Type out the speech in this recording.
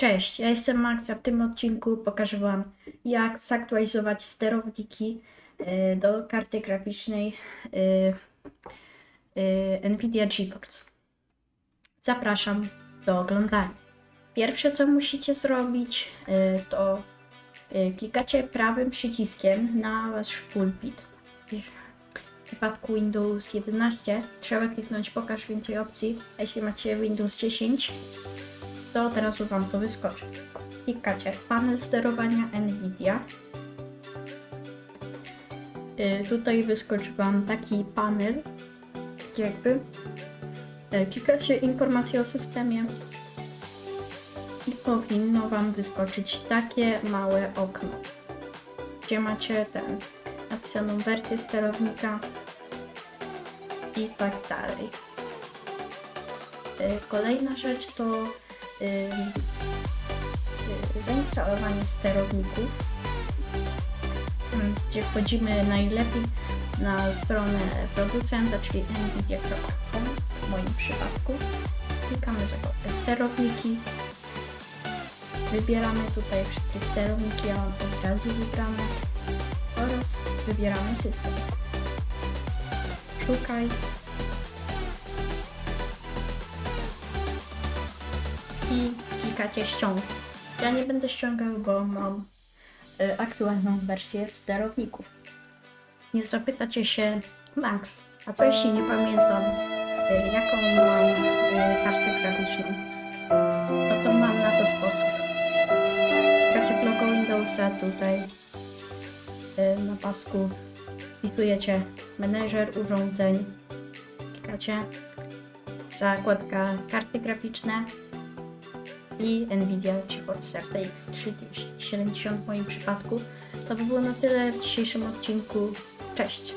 Cześć, ja jestem Max, w tym odcinku pokażę Wam jak zaktualizować sterowniki y, do karty graficznej y, y, Nvidia GeForce. Zapraszam do oglądania. Pierwsze co musicie zrobić to klikacie prawym przyciskiem na Wasz pulpit. W przypadku Windows 11 trzeba kliknąć pokaż więcej opcji, jeśli macie Windows 10 to od razu Wam to wyskoczy. Klikacie panel sterowania NVIDIA. Y, tutaj wyskoczy Wam taki panel, jakby. Y, Klikacie informacje o systemie i powinno Wam wyskoczyć takie małe okno, gdzie macie ten napisaną wersję sterownika i tak dalej. Y, Kolejna rzecz to y, zainstalowanie sterowników, mm, gdzie wchodzimy najlepiej na stronę producenta, czyli nvidia.com w moim przypadku. Klikamy zakładkę sterowniki. Wybieramy tutaj wszystkie sterowniki, ja mam od razu wybrane oraz wybieramy system. Szukaj i klikacie ściągnij. Ja nie będę ściągał, bo mam y, aktualną wersję sterowników. Nie zapytacie się, Max, a co jeśli nie pamiętam, y, jaką mam y, kartę graficzną? No to mam na to sposób. Klikacie w Windowsa tutaj y, na pasku, wpisujecie menedżer urządzeń, klikacie zakładka karty graficzne i Nvidia GeForce RTX 3070 w moim przypadku. To by było na tyle w dzisiejszym odcinku. Cześć!